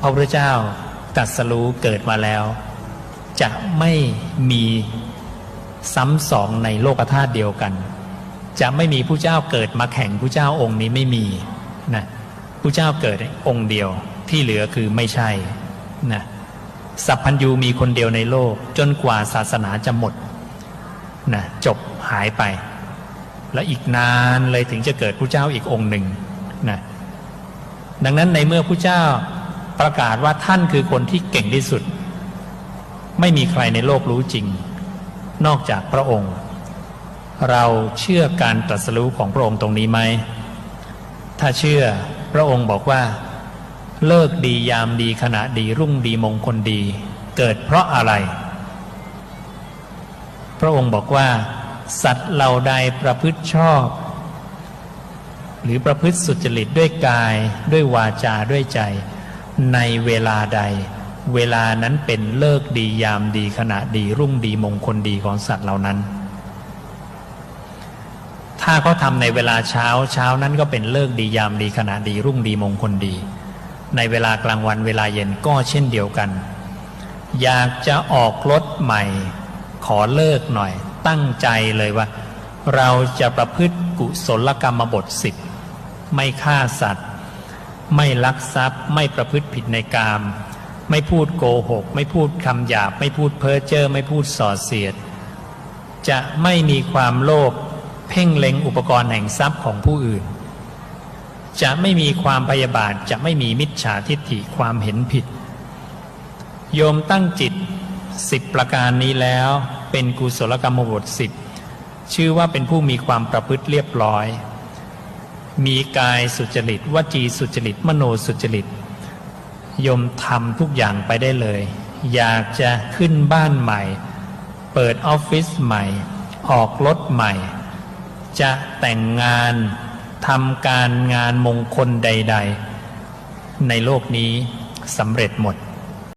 พระพุทธเจ้าตรัสรู้เกิดมาแล้ว จะไม่มีซ้ำสองในโลกธาตุเดียวกัน จะไม่มีผู้เจ้าเกิดมาแข่งผู้เจ้าองค์นี้ไม่มีนะผู้เจ้าเกิดองค์เดียวที่เหลือคือไม่ใช่นะสัพพัญญูมีคนเดียวในโลก จนกว่าศาสนาจะหมดนะจบหายไป แล้วอีกนานเลยถึงจะเกิดผู้เจ้าอีกองค์หนึ่งนะดังนั้นในเมื่อผู้เจ้า ประกาศว่าท่านคือคนที่เก่งที่สุด ไม่มีใครในโลกรู้จริง นอกจากพระองค์ เราเชื่อการตรัสรู้ของพระองค์ตรงนี้ไหม ถ้าเชื่อพระองค์บอกว่า เลิกดียามดีขณะดีรุ่งดีมงคลดี เกิดเพราะอะไร พระองค์บอกว่า สัตว์เหล่าใดประพฤติชอบหรือประพฤติสุจริตด้วยกายด้วยวาจาด้วยใจ ในเวลาใด เวลานั้นเป็นเลิกดียามดีขณะดีรุ่งดีมงคลดีของสัตว์เหล่านั้น ถ้าเขาทำในเวลาเช้าเช้านั้นก็เป็นเลิกดียามดีขณะดีรุ่งดีมงคลดี ในเวลากลางวันเวลาเย็นก็เช่นเดียวกัน อยากจะออกรถใหม่ ขอเลิกหน่อย ตั้งใจเลยว่า เราจะประพฤติกุศลกรรมบทสิบไม่ฆ่าสัตว์ ไม่ลักทรัพย์ ไม่ประพฤติผิดในกาม ไม่พูดโกหก ไม่พูดคำหยาบ ไม่พูดเพ้อเจ้อไม่พูดส่อเสียด จะไม่มีความโลภเพ่งเล็งอุปกรณ์แห่งทรัพย์ของผู้อื่น จะไม่มีความพยาบาทจะไม่มีมิจฉาทิฏฐิความเห็นผิด โยมตั้งจิตสิบประการนี้แล้วเป็นกุศลกรรมบทสิบชื่อว่าเป็นผู้มีความประพฤติเรียบร้อย มีกายสุจริตวจีสุจริต มโนสุจริตยมทำทุกอย่างไปได้เลย อยากจะขึ้นบ้านใหม่ เปิดออฟฟิศใหม่ ออกรถใหม่ จะแต่งงานทำการงานมงคลใด ๆ ในโลกนี้สำเร็จหมด